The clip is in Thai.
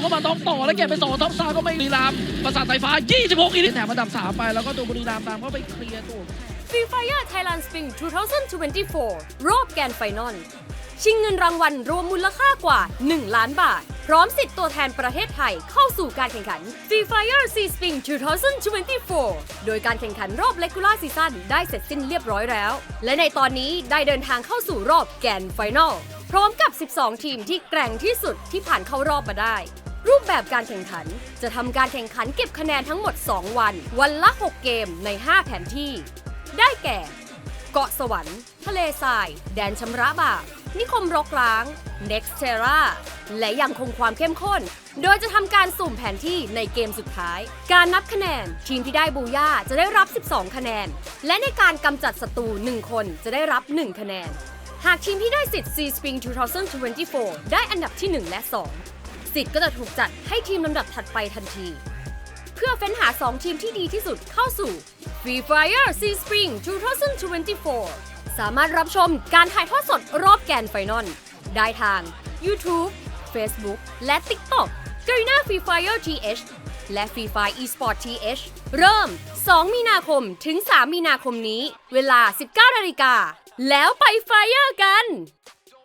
เข้ามาต้องต่อแล้วเก็บไปสองท็อปซาก็ไม่รีรัมประสาทสายฟ้า 26อีกนิแถมอันดับ 3 ไปแล้วก็ตัวบุรีรัมตามเข้าไปเคลียร์ตัว Free Fire Thailand Spring 2024 รอบแกนไฟนอลชิงเงินรางวัลรวมมูลค่ากว่า 1 ล้านบาท พร้อมสิทธิ์ตัวแทนประเทศไทยเข้าสู่การแข่งขัน Free Fire Sea Spring 2024 โดยการแข่งขันรอบ Regular Season ได้เสร็จสิ้นเรียบร้อยแล้ว และในตอนนี้ได้เดินทางเข้าสู่รอบแกนไฟนอลพร้อมกับ 12 ทีมที่แกร่งที่สุดที่ผ่านเข้ารอบมาได้ รูปแบบการแข่งขันจะทำการแข่งขันเก็บคะแนนทั้งหมด 2 วัน วันละ 6 เกมใน 5 แผนที่ ได้แก่ เกาะสวรรค์ ทะเลทราย แดนชำระบาปนิคมรกร้าง Nextera และยังคงความเข้มข้น โดยจะทำการสุ่มแผนที่ในเกมสุดท้าย การนับคะแนน ทีมที่ได้บูย่าจะได้รับ 12 คะแนน และในการกำจัดศัตรู 1 คนจะได้รับ 1 คะแนน หากทีมที่ได้สิทธิ์ Sea Spring 2024 ได้อันดับที่ 1 และ 2 สิทธิ์ก็จะถูกจัดให้ทีมลำดับถัดไปทันที เพื่อเฟ้นหา 2 ทีมที่ดีที่สุดเข้าสู่ Free Fire Sea Spring 2024 สามารถรับชมการถ่ายทอดสดรอบแกนไฟนอลได้ทาง YouTube Facebook และ TikTok Garena Free Fire TH และ Free Fire Esport TH เริ่ม 2 มีนาคมถึง 3 มีนาคมนี้ เวลา 19นาฬิกาแล้วไปไฟเออร์กัน